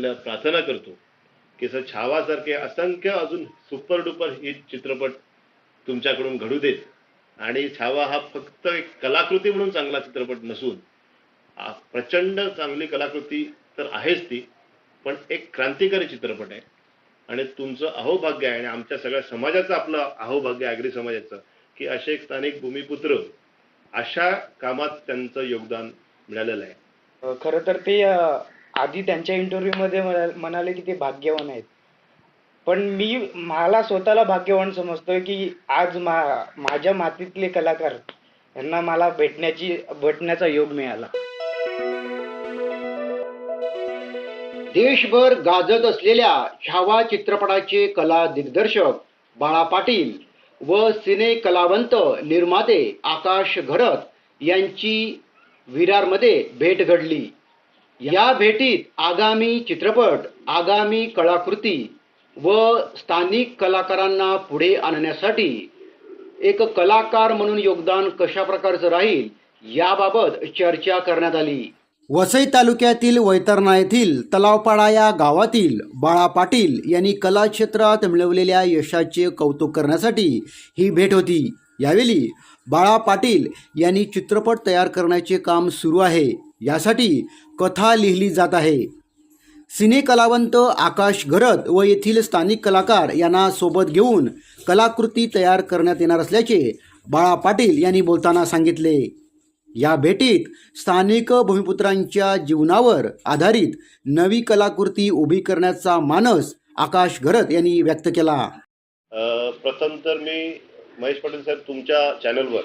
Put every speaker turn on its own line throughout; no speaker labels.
आपल्याला प्रार्थना करतो. की सर छावासारखे असंख्य अजून सुपर डुपर हिट चित्रपट तुमच्याकडून घडू देत. आणि छावा हा फक्त एक कलाकृती म्हणून चांगला चित्रपट नसून प्रचंड चांगली कलाकृती तर आहेच ती पण एक क्रांतिकारी चित्रपट आहे. आणि तुमचं अहोभाग्य आहे आणि आमच्या सगळ्या समाजाचं आपलं अहोभाग्य आहे आगरी समाजाचं की असे एक स्थानिक भूमिपुत्र अशा कामात त्यांचं योगदान मिळालेलं आहे.
खर खरं तर ते आधी त्यांच्या इंटरव्ह्यू मध्ये म्हणाले- म्हणाले की ते भाग्यवान आहेत. पण मी मला स्वतःला भाग्यवान समजतोय की आज मा माझ्या मातीतले कलाकार यांना मला भेटण्याची भेटण्याचा योग मिळाला.
देशभर गाजत असलेल्या छावा चित्रपटाचे कला दिग्दर्शक बाळा पाटील व सिने कलावंत निर्माते आकाश घरत यांची विरारमध्ये भेट घडली. या भेटीत आगामी चित्रपट आगामी कलाकृती व स्थानिक कलाकारांना पुढे आणण्यासाठी एक कलाकार म्हणून योगदान कशा प्रकारचं राहील याबाबत चर्चा करण्यात आली. वसई तालुक्यातील वैतरणा येथील तलावपाडा या गावातील बाळा पाटील यांनी कला क्षेत्रात मिळवलेल्या यशाचे कौतुक करण्यासाठी ही भेट होती. यावेळी बाळा पाटील यांनी चित्रपट तयार करण्याचे काम सुरू आहे. यासाठी कथा लिहिली जात आहे. सिने कलावंत आकाश घरत व येथील स्थानिक कलाकार यांना सोबत घेऊन कलाकृती तयार करण्यात येणार असल्याचे बाळा पाटील यांनी बोलताना सांगितले. या भेटीत स्थानिक भूमिपुत्रांच्या जीवनावर आधारित नवी कलाकृती उभी करण्याचा मानस आकाश घरत यांनी व्यक्त केला.
प्रथम तर मी महेश पाटील साहेब तुमच्या चॅनलवर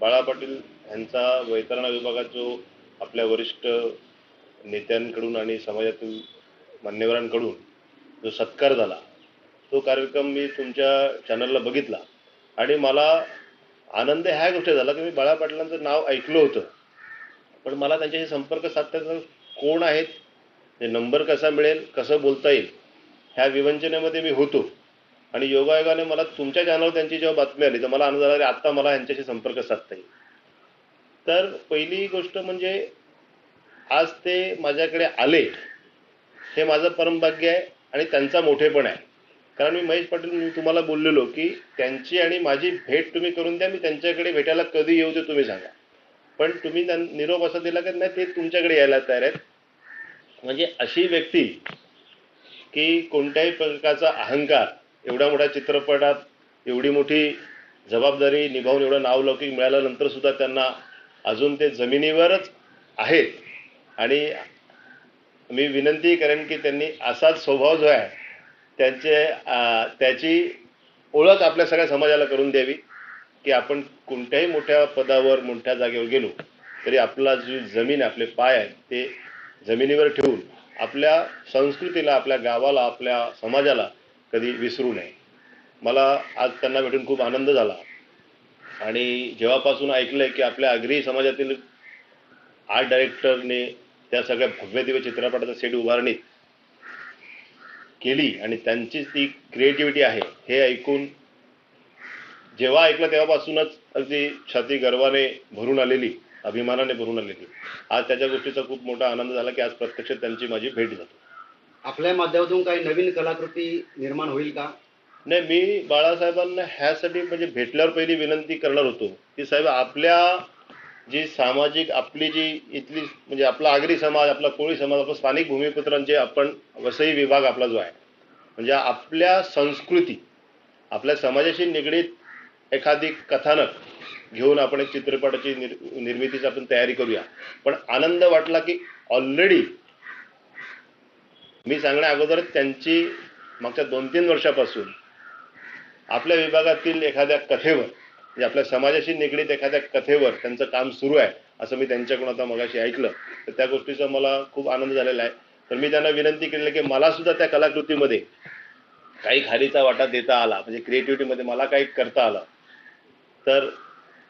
बाळा पाटील यांचा वैतरणा विभागात जो आपल्या वरिष्ठ नेत्यांकडून आणि समाजातील मान्यवरांकडून जो सत्कार झाला तो कार्यक्रम मी तुमच्या चॅनलला बघितला. आणि मला आनंद ह्या गोष्टी झाला की मी बाळा पाटलांचं नाव ऐकलं होतं. पण मला त्यांच्याशी संपर्क साधण्याचा कोण आहेत ते नंबर कसा मिळेल कसं बोलता येईल ह्या विवंचनेमध्ये मी होतो. आणि योगायोगाने मला तुमच्या चॅनलवर त्यांची जेव्हा बातमी आली तर मला आनंद झाला की आत्ता मला यांच्याशी संपर्क साधता येईल. तर पहिली गोष्ट म्हणजे आज ते माझ्याकडे आले हे माझं परमभाग्य आहे आणि त्यांचा मोठेपण आहे. कारण मी महेश पाटील मी तुम्हाला बोललेलो की त्यांची आणि माझी भेट तुम्ही करून द्या मी त्यांच्याकडे भेटायला कधी येऊ ते तुम्ही सांगा. पण तुम्ही त्यां- निरोप असा दिला की नाही ते तुमच्याकडे यायला तयार आहेत. म्हणजे अशी व्यक्ती की कोणत्याही प्रकारचा अहंकार एवढ्या मोठ्या चित्रपटात एवढी मोठी जबाबदारी निभावून एवढं नावलौकिक मिळाल्यानंतर सुद्धा त्यांना अजून ते जमिनीवरच आहेत. आणि मी विनंती करेन की त्यांनी असाच स्वभाव जो आहे त्यांचे त्याची ओळख आपल्या सगळ्या समाजाला करून द्यावी की आपण कोणत्याही मोठ्या पदावर मोठ्या जागेवर गेलो तरी आपला जी जमीन आपले पाय आहेत ते जमिनीवर ठेवून आपल्या संस्कृतीला आपल्या गावाला आपल्या समाजाला कधी विसरू नये. मला आज त्यांना भेटून खूप आनंद झाला. आणि जेव्हापासून ऐकलंय की आपल्या आगरी समाजातील आर्ट डायरेक्टरने त्या सगळ्या भव्य दिव्य चित्रपटाचा सेट उभारणीत केली आणि त्यांची ती क्रिएटिव्हिटी आहे हे ऐकून जेव्हा ऐकलं तेव्हापासूनच अगदी छाती गर्वाने भरून आलेली अभिमानाने भरून आलेली. आज त्याच्या गोष्टीचा खूप मोठा आनंद झाला की आज प्रत्यक्ष त्यांची माझी भेट झाली.
आपल्या माध्यमातून काही नवीन कलाकृती निर्माण होईल का?
नाही मी बाळासाहेबांना ह्यासाठी म्हणजे भेटल्यावर पहिली विनंती करणार होतो की साहेब आपल्या जी सामाजिक आपली जी इथली म्हणजे आपला आगरी समाज आपला कोळी समाज आपला स्थानिक भूमिपुत्रांचे आपण वसई विभाग आपला जो आहे म्हणजे आपल्या संस्कृती आपल्या समाजाशी निगडीत एखादी कथानक घेऊन आपण एक चित्रपटाची निर् निर्मितीची आपण तयारी करूया. पण आनंद वाटला की ऑलरेडी मी सांगण्या अगोदर त्यांची मागच्या दोन तीन वर्षापासून आपल्या विभागातील एखाद्या कथेवर म्हणजे आपल्या समाजाशी निगडीत एखाद्या कथेवर त्यांचं काम सुरू आहे असं मी त्यांच्याकडून आता मगाशी ऐकलं. तर त्या गोष्टीचा मला खूप आनंद झालेला आहे. तर मी त्यांना विनंती केली की मला सुद्धा त्या कलाकृतीमध्ये काही खालीचा वाटा देता आला म्हणजे क्रिएटिव्हिटीमध्ये मला काही करता आलं. तर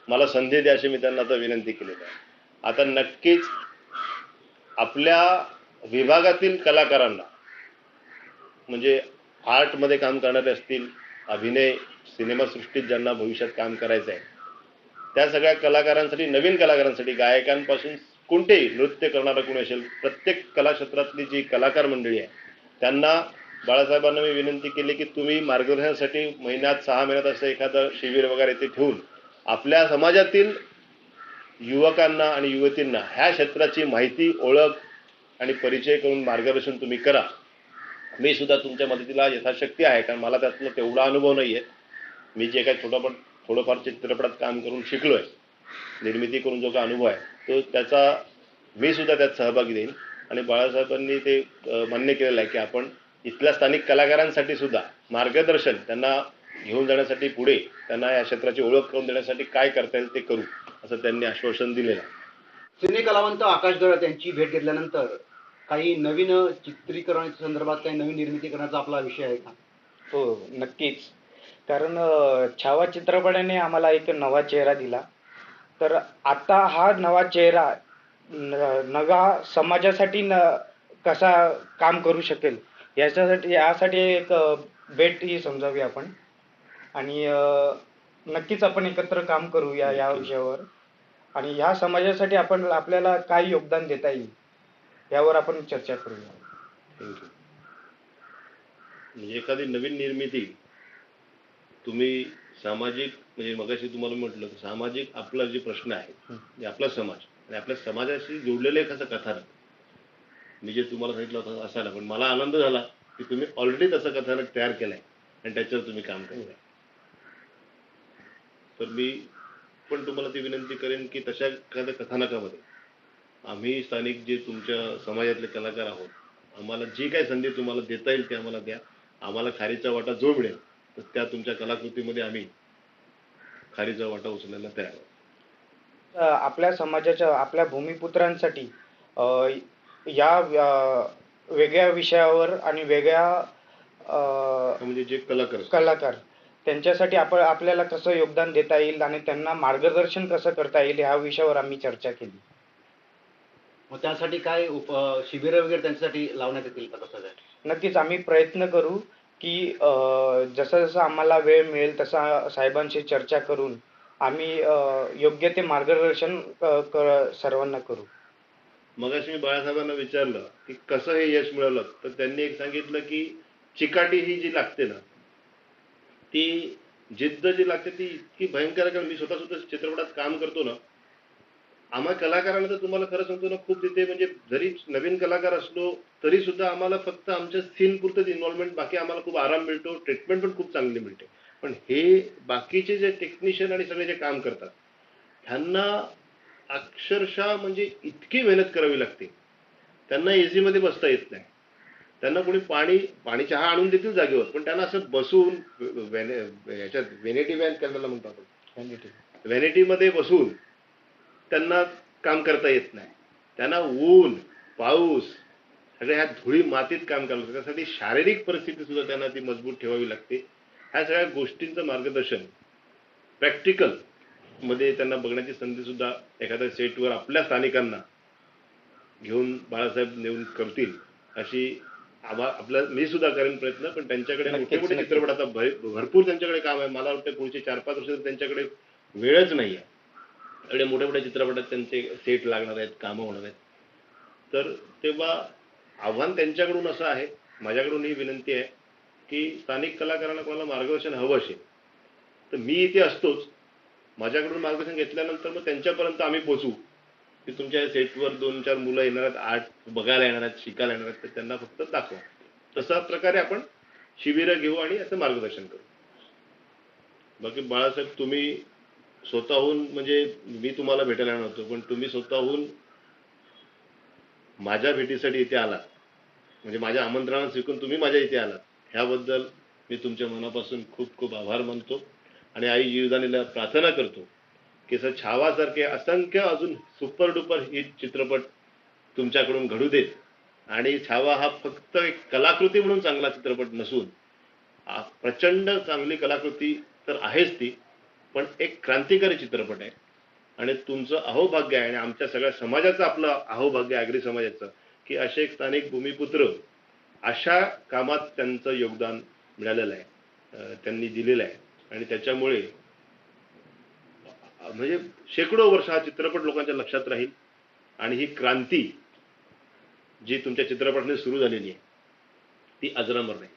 मला संधी द्या अशी मी त्यांना आता विनंती केलेली आहे. आता नक्कीच आपल्या विभागातील कलाकारांना म्हणजे आर्टमध्ये काम करणारे असतील अभिनय सिनेमासृष्टीत ज्यांना भविष्यात काम करायचं आहे त्या सगळ्या कलाकारांसाठी नवीन कलाकारांसाठी गायकांपासून कोणतेही नृत्य करणारा कोणी असेल प्रत्येक कलाक्षेत्रातली जी कलाकार मंडळी आहे त्यांना बाळासाहेबांना मी विनंती केली की तुम्ही मार्गदर्शनासाठी महिन्यात सहा महिन्यात असं एखादं शिबिर वगैरे ते ठेवून आपल्या समाजातील युवकांना आणि युवतींना ह्या क्षेत्राची माहिती ओळख आणि परिचय करून मार्गदर्शन तुम्ही करा. मी सुद्धा तुमच्या मदतीला यथाशक्ती आहे कारण मला त्यातलं तेवढा अनुभव नाही आहे मी जे काही छोटापट थोडंफार चित्रपटात काम करून शिकलो आहे निर्मिती करून जो काय अनुभव आहे तो त्याचा मी सुद्धा त्यात सहभागी देईन. आणि बाळासाहेबांनी ते मान्य केलेलं आहे की आपण इथल्या स्थानिक कलाकारांसाठी सुद्धा मार्गदर्शन त्यांना घेऊन जाण्यासाठी पुढे त्यांना या क्षेत्राची ओळख करून देण्यासाठी काय करता येईल ते करू असं त्यांनी आश्वासन दिलेलं आहे.
सिने कलावंत आकाश गरत यांची भेट घेतल्यानंतर काही नवीन चित्रीकरण संदर्भात काही नवीन निर्मिती करण्याचा आपला विषय आहे का?
हो नक्कीच. कारण छावा चित्रपटाने आम्हाला एक नवा चेहरा दिला. तर आता हा नवा चेहरा न- नवा समाजासाठी न कसा काम करू शकेल याच्यासाठी यासाठी एक भेट ही समजावी आपण. आणि नक्कीच आपण एकत्र काम करूया या विषयावर. आणि ह्या समाजासाठी आपण आपल्याला काय योगदान देता येईल यावर आपण चर्चा करूया.
थँक्यू. म्हणजे एखादी नवीन निर्मिती तुम्ही सामाजिक म्हणजे मगाशी तुम्हाला म्हटलं की सामाजिक आपला जे प्रश्न आहे म्हणजे आपला समाज आणि आपल्या समाजाशी जोडलेलं एक असं कथानक मी जे तुम्हाला सांगितलं होतं असायला पण मला आनंद झाला की तुम्ही ऑलरेडी तसं कथानक तयार केलंय आणि त्याच्यावर तुम्ही काम करताय. तर मी पण तुम्हाला ती विनंती करेन की तशा एखाद्या कथानकामध्ये आम्ही स्थानिक जे तुमच्या समाजातले कलाकार आहोत आम्हाला जी काही संधी तुम्हाला देता येईल ती आम्हाला द्या. आम्हाला खारीचा वाटा जो मिळेल तर त्या तुमच्या कलाकृतीमध्ये आम्ही खारीचा वाटा उचलायला तयार आहोत.
आपल्या समाजाच्या आपल्या भूमिपुत्रांसाठी अ, या वेगळ्या विषयावर आणि वेगळ्या अ,
म्हणजे जे कलाकार.
कलाकार त्यांच्यासाठी आपण आपल्याला कसं योगदान देता येईल आणि त्यांना मार्गदर्शन कसं करता येईल ह्या विषयावर आम्ही चर्चा केली.
मग त्यासाठी काय उप शिबिरं वगैरे त्यांच्यासाठी लावण्यात येतील का कसं काय?
नक्कीच आम्ही प्रयत्न करू. की जसं जसं आम्हाला वेळ मिळेल तसा साहेबांशी चर्चा करून आम्ही योग्य ते मार्गदर्शन क- सर्वांना करू.
मगाशी मी बाळासाहेबांना विचारलं की कसं हे यश मिळवलं? तर त्यांनी एक सांगितलं की चिकाटी ही जी लागते ना ती जिद्द जी लागते ती इतकी भयंकर आहे कारण मी स्वतः सुद्धा चित्रपटात काम करतो ना आम्हा कलाकारांना तर तुम्हाला खरं सांगतो ना खूप तिथे म्हणजे जरी नवीन कलाकार असलो तरी सुद्धा आम्हाला फक्त आमच्या सीन पुरतंच इन्व्हॉल्वमेंट बाकी आम्हाला खूप आराम मिळतो ट्रीटमेंट पण खूप चांगली मिळते. पण हे बाकीचे जे टेक्निशियन आणि सगळे जे काम करतात ह्यांना अक्षरशः म्हणजे इतकी मेहनत करावी लागते. त्यांना एसी मध्ये बसता येत नाही. त्यांना कोणी पाणी पाणी चहा आणून देतील जागेवर पण त्यांना असं बसून याच्यात व्हेनेटी व्हॅन त्याला म्हणतो आपण व्हॅनिटीमध्ये बसून त्यांना काम करता येत नाही. त्यांना ऊन पाऊस सगळ्या ह्या धुळी मातीत काम करावं लागतं त्यासाठी शारीरिक परिस्थिती सुद्धा त्यांना ती मजबूत ठेवावी लागते. ह्या सगळ्या गोष्टींचं मार्गदर्शन प्रॅक्टिकलमध्ये त्यांना बघण्याची संधी सुद्धा एखाद्या सेटवर आपल्या स्थानिकांना घेऊन बाळासाहेब नेऊन करतील अशी आपल्या मी सुद्धा करेन प्रयत्न पण त्यांच्याकडे मोठे मोठे. चित्रपट आता भरपूर त्यांच्याकडे काम आहे. मला वाटतं पुढचे चार पाच वर्ष त्यांच्याकडे वेळच नाही आहे एवढे मोठ्या मोठ्या चित्रपटात त्यांचे सेट लागणार आहेत कामं होणार आहेत. तर तेव्हा आव्हान त्यांच्याकडून असं आहे माझ्याकडून ही विनंती आहे की स्थानिक कलाकारांना कोणाला मार्गदर्शन हवं असेल तर मी इथे असतोच. माझ्याकडून मार्गदर्शन घेतल्यानंतर मग त्यांच्यापर्यंत आम्ही पोचू की तुमच्या सेटवर दोन चार मुलं येणार आहेत आर्ट बघायला येणार आहेत शिकायला येणार आहेत तर त्यांना फक्त दाखवा. तशा प्रकारे आपण शिबिरं घेऊ आणि याचं मार्गदर्शन करू. बाकी बाळासाहेब तुम्ही स्वतःहून म्हणजे मी तुम्हाला भेटायला येणार होतो पण तुम्ही स्वतःहून माझ्या भेटीसाठी इथे आलात. म्हणजे माझ्या आमंत्रणात स्वीकरून तुम्ही माझ्या इथे आलात. ह्याबद्दल मी तुमच्या मनापासून खूप खूप आभार मानतो आणि आई जीवदानीला प्रार्थना करतो की असं छावासारखे असंख्य अजून सुपर डुपर ही चित्रपट तुमच्याकडून घडू देत. आणि छावा हा फक्त एक कलाकृती म्हणून चांगला चित्रपट नसून प्रचंड चांगली कलाकृती तर आहेच ती. पण एक क्रांतिकारी चित्रपट आहे. आणि तुमचं अहोभाग्य आहे आणि आमच्या सगळ्या समाजाचं आपलं अहोभाग्य आहे आगरी समाजाचं की असे एक स्थानिक भूमिपुत्र अशा कामात त्यांचं योगदान मिळालेलं आहे त्यांनी दिलेलं आहे. आणि त्याच्यामुळे म्हणजे शेकडो वर्ष हा चित्रपट लोकांच्या लक्षात राहील. आणि ही क्रांती जी तुमच्या चित्रपटाने सुरू झालेली आहे ती अजरामर नाही.